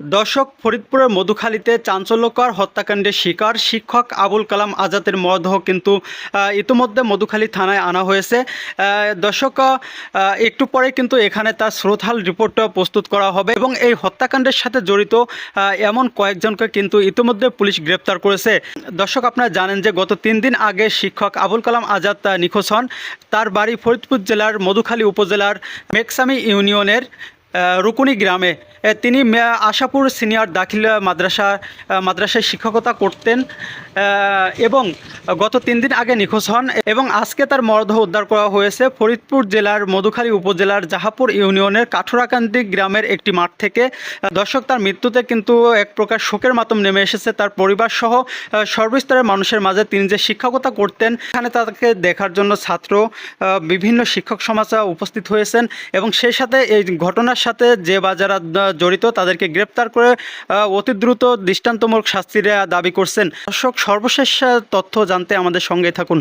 দর্শক ফরিদপুরের মধুখালীতে চাঞ্চল্যকর হত্যাকাণ্ডের শিকার শিক্ষক আবুল কালাম আজাদের মরদেহ কিন্তু ইতিমধ্যে মধুখালী থানায় আনা হয়েছে। দর্শক একটু পরে কিন্তু এখানে তার শ্রোতাল রিপোর্ট প্রস্তুত করা হবে এবং এই হত্যাকাণ্ডের সাথে জড়িত এমন কয়েকজনকে কিন্তু ইতিমধ্যে পুলিশ গ্রেপ্তার করেছে। দর্শক, আপনারা জানেন যে গত তিন দিন আগে শিক্ষক আবুল কালাম আজাদ নিখোঁজ হন। তার বাড়ি ফরিদপুর জেলার মধুখালী উপজেলার মেকসামি ইউনিয়নের রুকুনি গ্রামে। তিনি আশাপুর সিনিয়র দাখিল মাদ্রাসা মাদ্রাসায় শিক্ষকতা করতেন এবং গত তিন দিন আগে নিখোঁজ হন এবং আজকে তার মরদেহ উদ্ধার করা হয়েছে ফরিদপুর জেলার মধুখালী উপজেলার জাহাপুর ইউনিয়নের কাঠুরাকান্দি গ্রামের একটি মাঠ থেকে। দর্শক, তার মৃত্যুতে কিন্তু এক প্রকার শোকের মাতম নেমে এসেছে। তার পরিবার সহ সর্বস্তরের মানুষের মাঝে তিনি যে শিক্ষকতা করতেন, এখানে তাকে দেখার জন্য ছাত্র বিভিন্ন শিক্ষক সমাজ উপস্থিত হয়েছেন এবং সেই সাথে এই ঘটনার সাথে যে বা যারা জড়িত তাদেরকে গ্রেপ্তার করে অতি দ্রুত দৃষ্টান্তমূলক শাস্তির দাবি করছেন। দর্শক, সর্বশেষ তথ্য জানতে আমাদের সঙ্গে থাকুন।